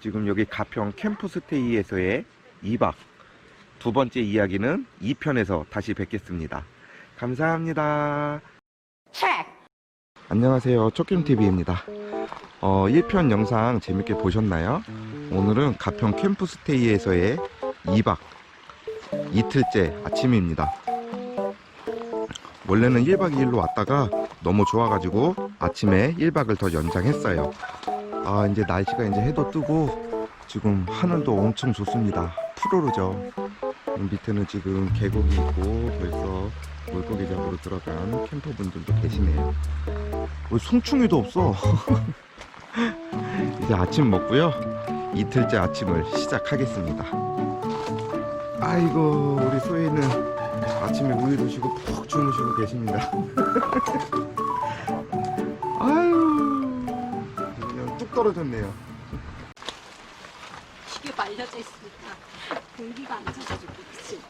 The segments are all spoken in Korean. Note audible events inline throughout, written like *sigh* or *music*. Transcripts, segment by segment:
지금 여기 가평 캠프스테이에서의 2박 두 번째 이야기는 2편에서 다시 뵙겠습니다. 감사합니다. 안녕하세요. 쪼김TV입니다. 어, 1편 영상 재밌게 보셨나요? 오늘은 가평 캠프스테이에서의 2박 이틀째 아침입니다. 원래는 1박 2일로 왔다가 너무 좋아가지고 아침에 1박을 더 연장했어요. 아, 이제 날씨가 이제 해도 뜨고 지금 하늘도 엄청 좋습니다. 푸르르죠. 밑에는 지금 계곡이 있고 벌써 물고기 잡으러 들어간 캠퍼분들도 계시네요. 왜 송충이도 없어? *laughs* 이제 아침 먹고요. 이틀째 아침을 시작하겠습니다. 아이고 우리 소희는 아침에 우유 드시고 푹 주무시고 계십니다. *laughs* 떨어졌네요. 이게 말려져 있으니까 공기가 안 차가지고 그치?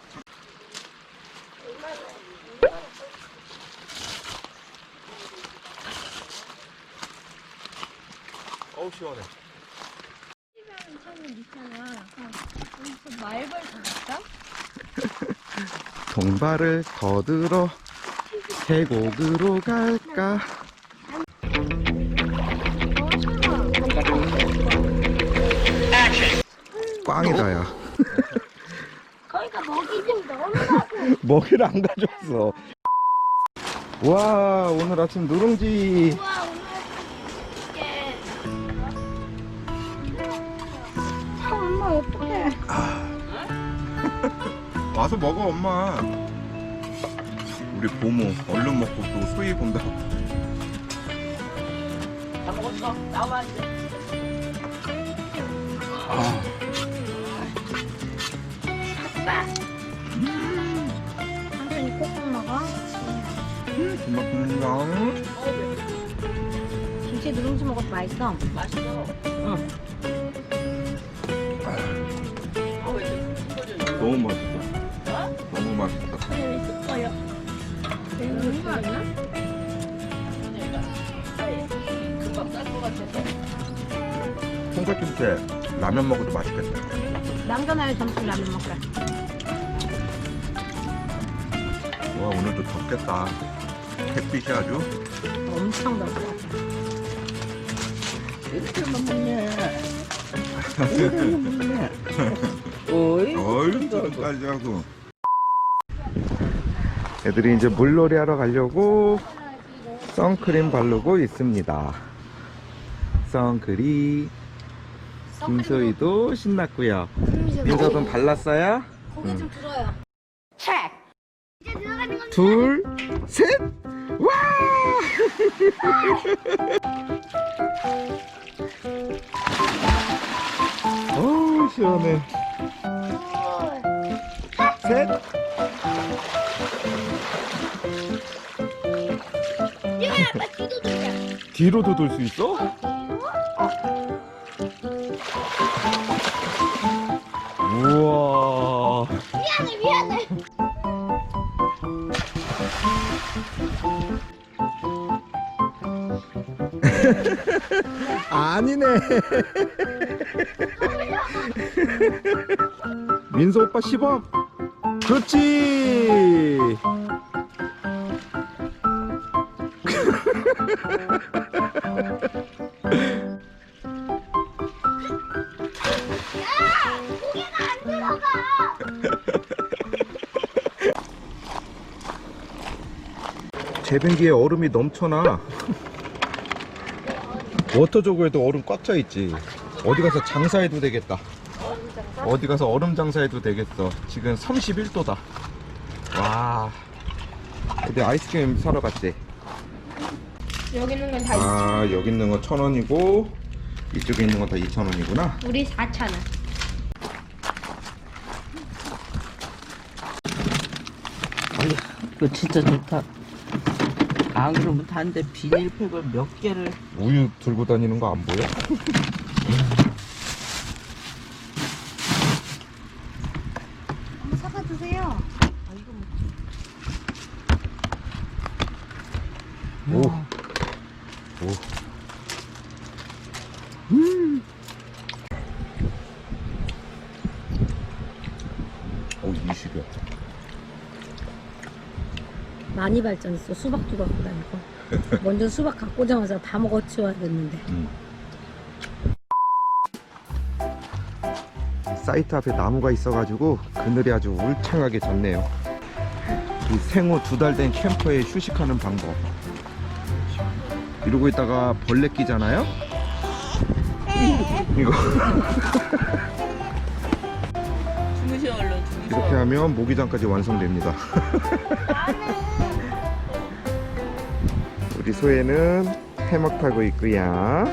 어우 시원해. 차는 있잖아. 여기서 말벌 잡았다? 동발을 거들어 계곡으로 갈까? 꽝이다야. 거기가 먹이 좀 넣으라고. *laughs* 먹이를 안 가져왔어. 와 오늘 아침 누룽지. 우와 오늘 이게 참 엄마 어떡해. 와서 먹어 엄마. 우리 보모 얼른 먹고 또 소희 본다. 다 먹었어? 나와 이제. 아, 아빠. 한손이 꼭 먹어. 고맙습니다. 김치 누룽지 먹어도 맛있어. 맛있어. 아, 왜 이렇게 끓여져? 너무 맛있다. 어? 너무 맛있다. 있을 거요. 이거 거 아니야? 얘가. 금방 쌀것 같아서. 통닭김치 라면 먹어도 맛있겠다. 남겨놔요 점심 라면 먹으 오늘도 덥겠다. 햇빛이 아주. 엄청 더워. 이렇게만 먹네. 이렇게만 먹네. 어이? 어이 저런까지 하고. 애들이 이제 물놀이 하러 가려고 선크림 바르고 있습니다. 선크림. 김소희도 신났고요. 민서도 발랐어요? 고개 좀 들어요. 둘, 셋, 와! *laughs* 오, 시원해. 셋, 이거 아빠 뒤도 돌려. 뒤로도 돌 수 있어? 우와. 아니네. 민서 오빠 시범. 그렇지. 제변기에 얼음이 넘쳐나. 워터조그에도 얼음 꽉 차 있지. 어디 가서 장사해도 되겠다. 어디 가서 얼음 장사해도 되겠어. 지금 31도다. 와. 어디 아이스크림 사러 갔지? 여기 있는 건 다. 아, 여기 있는 거 1,000원이고, 이쪽에 있는 건 다 2,000원이구나. 우리 4천 원. 이거 진짜 좋다. 안 그러면 단데 비닐팩을 몇 개를 우유 들고 다니는 거 안 보여? 한번 사과 드세요. 오. 오. 많이 발전했어. 수박도 갖고 다니고. *laughs* 먼저 수박 갖고 오자마자 다 먹어치워야겠는데. 사이트 앞에 나무가 있어가지고 그늘이 아주 울창하게 졌네요. 이 생후 두 달 된 캠퍼에 휴식하는 방법. 이러고 있다가 벌레 끼잖아요? 이거 주무셔 얼른. 이렇게 하면 모기장까지 완성됩니다. *laughs* 우리 소혜는 해먹 타고 있고요.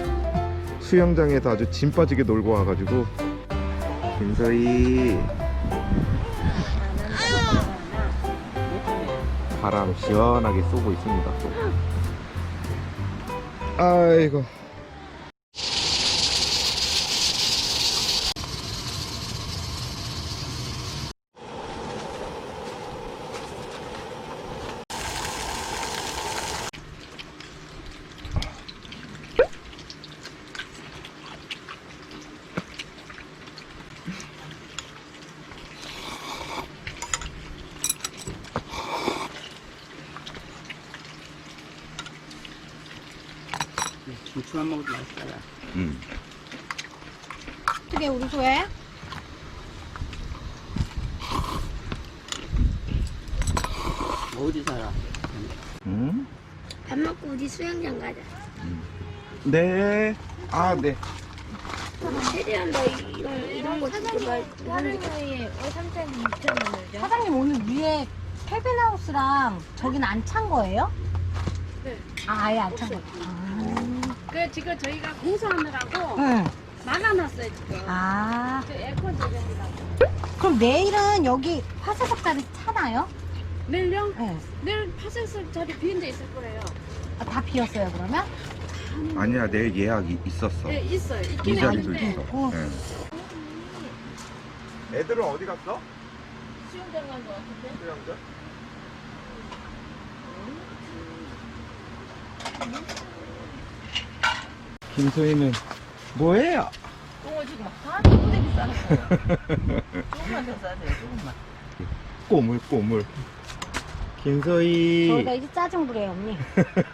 수영장에서 아주 진 빠지게 놀고 와가지고 김소희 바람 시원하게 쏘고 있습니다. 또. 아이고. 중추만 먹어도 맛있어요. 음. 어떻게 우리 소해? 어디 살아? 음? 밥 먹고 우리 수영장 가자. 네. 아, 네. 최대한 너 이런 이런 거 주지 말고. 사장님 오늘 위에 캐빈하우스랑 저긴 안 찬 거예요? 네. 아, 아예 안 찬 거예요. 아. 그 지금 저희가 공사하느라고 응. 막아놨어요 지금. 아, 저 에어컨 조정이라고. 그럼 내일은 여기 화사석 자리 차나요? 내일요? 네. 내일 파생석 자리 비는 데 있을 거예요. 아, 다 비었어요, 그러면? 아니야, 내일 예약이 있었어. 네 있어요. 이 있긴 자리도 있어. 어. 네. 애들은 어디 갔어? 수영장 간거 같은데. 수영장? 김소희는 뭐해요? 똥을 지금 한대기 싸는 거예요. 조금만 더 싸야 돼요. 조금만. 꼬물 꼬물. 김소희. 저희가 이제 짜증 부려요, 언니.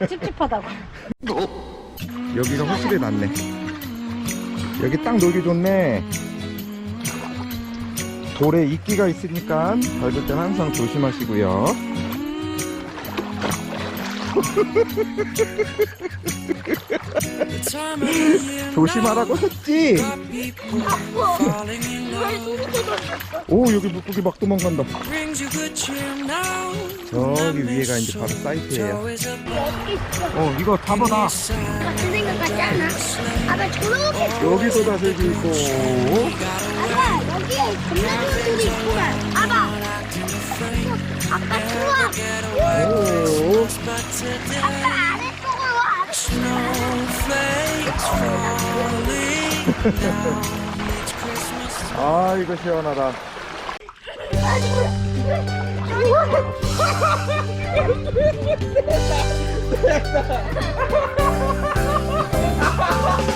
찝찝하다고. 여기가 확실히 낫네. 여기 딱 놀기 좋네. 돌에 이끼가 있으니까 밟을 땐 항상 조심하시고요. *laughs* *laughs* 조심하라고 했지. 오 여기 물고기 막 도망간다. 저기 위에가 이제 바로 사이트예요. 어 이거 잡아놔. 같은 생각 같지 않아? 아빠 저렇게 여기도 다슬기 있고. 아빠 여기에 겁나 좋은 돌이 있구만 아빠 아빠 들어와 오. 아빠 아래 쪽으로 와 아 이거 시원하다. 그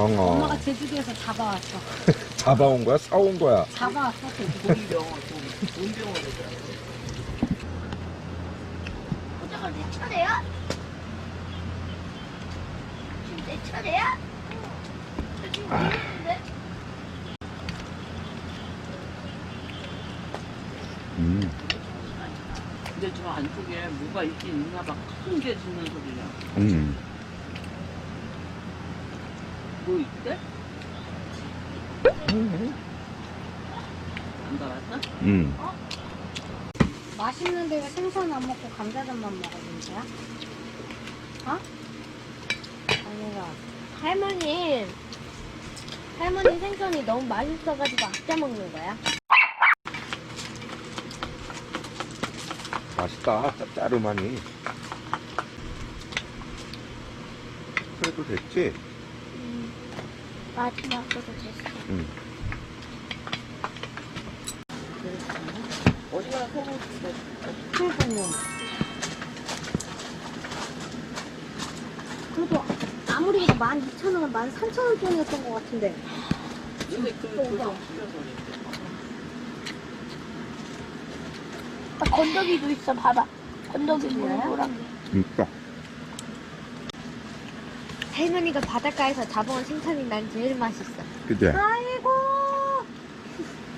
병어. 엄마가 제주도에서 잡아왔어 *laughs* 잡아온 거야? 사온 거야? 잡아왔어 제주도. 돈병어 되더라고요. 호자가 내 차례야? 지금 내 차례야? 음. 근데 저 안쪽에 뭐가 있긴 있나 봐. 큰 게 짖는 소리야. 음. 뭐 있대? 안 달았어? 음. 맛있는데 왜 생선 안 먹고 감자전만 먹어준 거야? 어? 아니라 할머니 할머니 생선이 너무 맛있어가지고 아껴 먹는 거야. 맛있다. 짭짜름하니. 그래도 됐지? 마지막으로 됐어. 응. 어디가 소금 풀분용 그래도 아무리 해도 12,000원, 13,000원짜리였던 것 같은데 근데 그 그거 아, 건더기도 있어. 봐봐. 건더기 노랑. 진짜. 할머니가 바닷가에서 잡아온 생선이 난 제일 맛있어. 그지? 아이고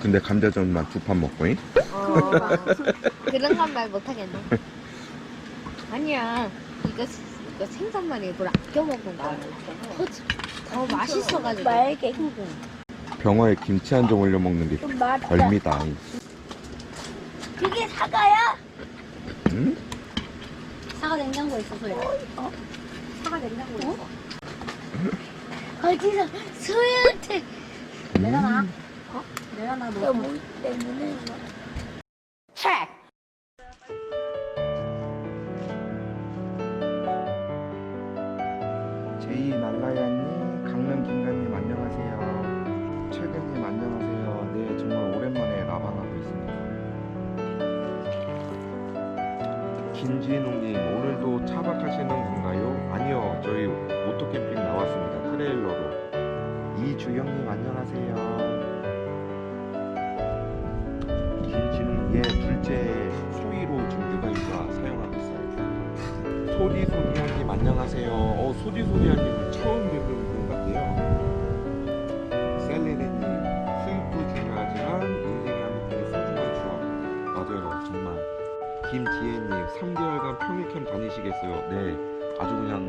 근데 감자전만 두 판 먹고, 잉? 어, 그런 건 말 못하겠네. 아니야. 이거, 이거 생선만 일부러 아껴 먹는 거야. 더, 더 맛있어가지고. 말게. 병어에 김치 한 점 올려 먹는 게. 별미다. 그게 사과야? 응? 사과 냉장고에 있어 소야 어? 사과 냉장고에 있어. 어디서 소유한테? 내려놔 어? 내려놔 너뭐 때문에 이주영님 안녕하세요. 김진웅, 예, 둘째 소위로 지금 육아휴가 사용하고 있어요. 소리소리아님 안녕하세요. 어, 소리소리아님은 처음 뵙는 분 같아요. 셀레네님 수입도 중요하지만 인생에 하는 되게 소중한 추억. 맞아요, 정말. 김지혜님 3개월간 평일캠 다니시겠어요? 네, 아주 그냥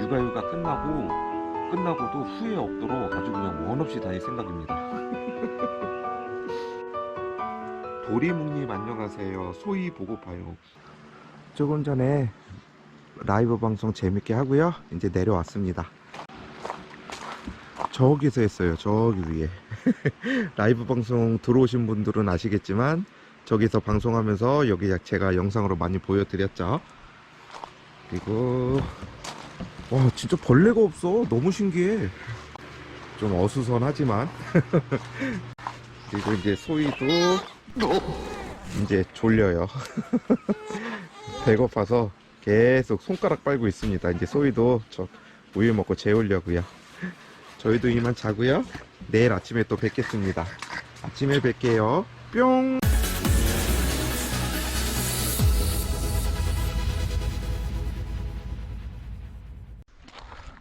육아휴가 끝나고 끝나고도 후회 없도록 아주 그냥 원 없이 다닐 생각입니다. *laughs* 도리묵님 안녕하세요. 소희 보고파요. 조금 전에 라이브 방송 재밌게 하고요. 이제 내려왔습니다. 저기서 했어요. 저기 위에. *laughs* 라이브 방송 들어오신 분들은 아시겠지만 저기서 방송하면서 여기 제가 영상으로 많이 보여드렸죠. 그리고 와 진짜 벌레가 없어. 너무 신기해. 좀 어수선하지만 *laughs* 그리고 이제 소희도 이제 졸려요. *laughs* 배고파서 계속 손가락 빨고 있습니다. 이제 소희도 저 우유 먹고 재우려고요. 저희도 이만 자고요. 내일 아침에 또 뵙겠습니다. 아침에 뵐게요. 뿅!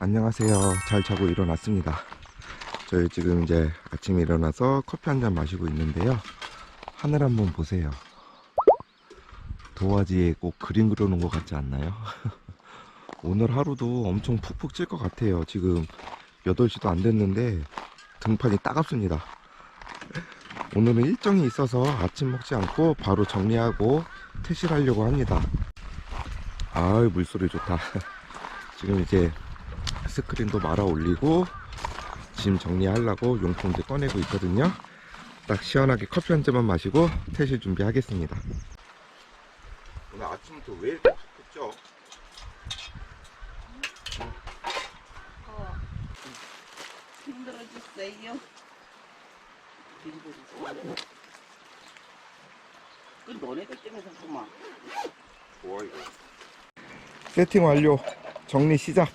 안녕하세요. 잘 자고 일어났습니다. 저희 지금 이제 아침에 일어나서 커피 한 잔 마시고 있는데요. 하늘 한번 보세요. 도화지에 꼭 그림 그려놓은 것 같지 않나요? *laughs* 오늘 하루도 엄청 푹푹 찔 것 같아요. 지금 8시도 안 됐는데 등판이 따갑습니다. 오늘은 일정이 있어서 아침 먹지 않고 바로 정리하고 퇴실하려고 합니다. 아유, 물소리 좋다. *laughs* 지금 이제 스크린도 말아 올리고 짐 정리하려고 용품들 꺼내고 있거든요. 딱 시원하게 커피 한 잔만 마시고 퇴실 준비하겠습니다. 오늘 아침부터 왜 이렇게? 힘들어 주세요. 힘들어 그 너네들 때문에 자꾸만. 좋아 이거. 세팅 완료. 정리 시작.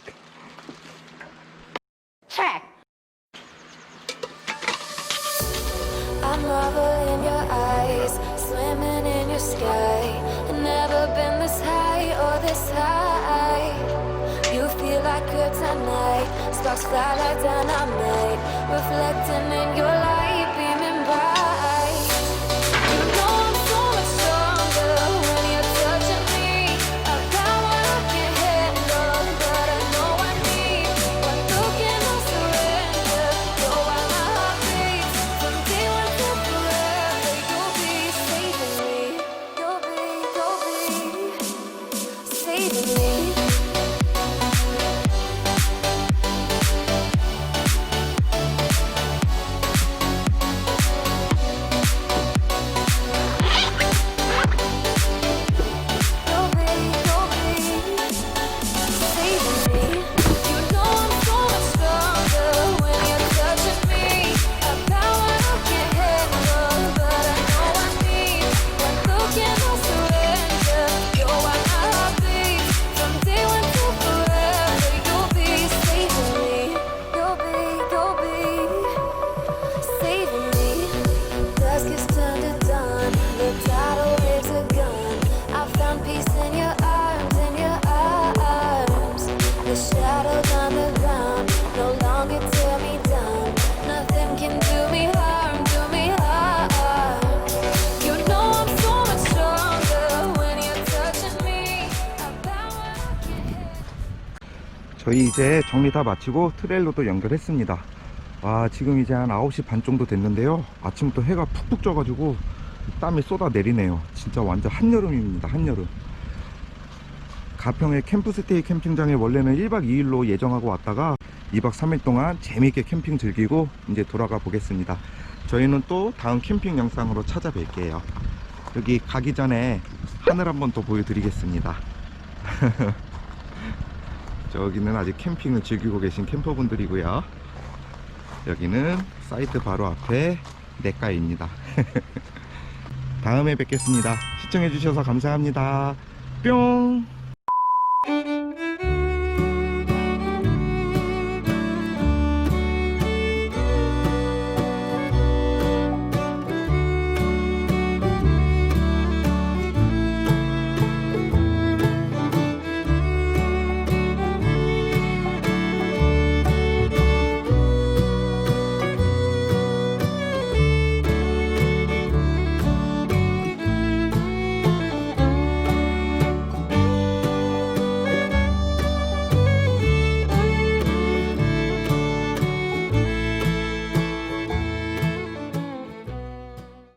저희 이제 정리 다 마치고 트레일러도 연결했습니다. 와, 지금 이제 한 9시 반 정도 됐는데요. 아침부터 해가 푹푹 쪄가지고 땀이 쏟아 내리네요. 진짜 완전 한여름입니다. 한여름. 가평의 캠프스테이 캠핑장에 원래는 1박 2일로 예정하고 왔다가 2박 3일 동안 재미있게 캠핑 즐기고 이제 돌아가 보겠습니다. 저희는 또 다음 캠핑 영상으로 찾아뵐게요. 여기 가기 전에 하늘 한번 더 보여드리겠습니다. *laughs* 저기는 아직 캠핑을 즐기고 계신 캠퍼분들이고요. 여기는 사이트 바로 앞에 냇가입니다. *laughs* 다음에 뵙겠습니다. 시청해주셔서 감사합니다. 뿅!